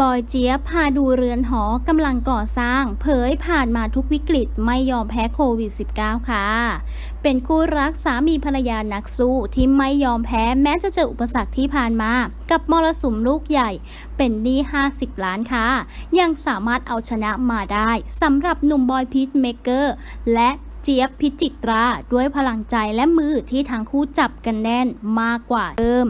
บอยเจี๊ยบพาดูเรือนหอกำลังก่อสร้าง เผยผ่านมาทุกวิกฤตไม่ยอมแพ้โควิด -19 ค่ะ เป็นคู่รักสามีภรรยานักสู้ที่ไม่ยอมแพ้แม้จะเจออุปสรรคที่ผ่านมา กับมรสุมลูกใหญ่ เป็นหนี้ 50 ล้านค่ะ ยังสามารถเอาชนะมาได้สำหรับหนุ่มบอยพีทเมเกอร์ และเจี๊ยบพิจิตราด้วยพลังใจและมือที่ทั้งคู่จับกันแน่นมากกว่าเดิม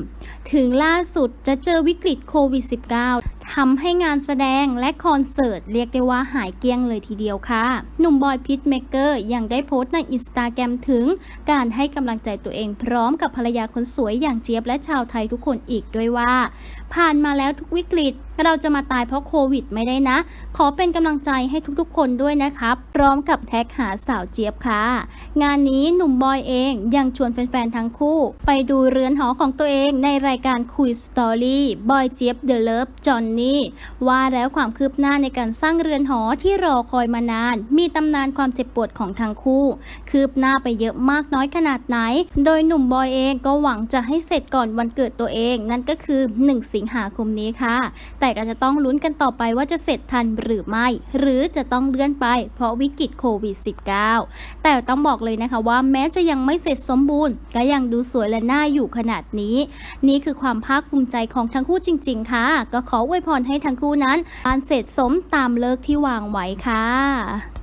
ถึงล่าสุดจะเจอวิกฤตโควิด -19 ทำให้งานแสดงและคอนเสิร์ต เรียกได้ว่าหายเกลี้ยงเลยทีเดียวค่ะ หนุ่มบอยพิทเมเกอร์ยังได้โพสต์ในอินสตาแกรมถึง การให้กำลังใจตัวเองพร้อมกับภรรยาคนสวยอย่างเจี๊ยบและชาวไทยทุกคนอีกด้วยว่า ผ่านมาแล้วทุกวิกฤต เราจะมาตายเพราะโควิดไม่ได้นะ ขอเป็นกำลังใจให้ทุกๆ คนด้วยนะครับ พร้อมกับแท็กหาสาวเจี๊ยบค่ะ งานนี้หนุ่มบอยเองยังชวนแฟนๆทั้งคู่ ไปดูเรือนหอของตัวเองในรายการคุยสตอรี่บอยเจี๊ยบเดอะเลิฟจอนนี่ว่าแล้วความคืบหน้าในการสร้างเรือนหอที่รอคอยมานาน มีตำนานความเจ็บปวดของทั้งคู่ คืบหน้าไปเยอะมากน้อยขนาดไหน โดยหนุ่มบอยเองก็หวังจะให้เสร็จก่อนวันเกิดตัวเอง นั่นก็คือ 1 สิงหาคมนี้ค่ะ แต่ก็จะต้องลุ้นกันต่อไปว่าจะเสร็จทันหรือไม่ หรือจะต้องเลื่อนไปเพราะวิกฤตโควิด -19 แต่ต้องบอกเลยนะคะว่าแม้จะยังไม่เสร็จสมบูรณ์ ก็ยังดูสวยและน่าอยู่ขนาดนี้ นี่คือความภาคภูมิใจของทั้งคู่จริง ๆ ค่ะ ก็ขออวยพรให้ทั้งคู่นั้นการเสร็จสมตามเลิกที่วางไว้ค่ะ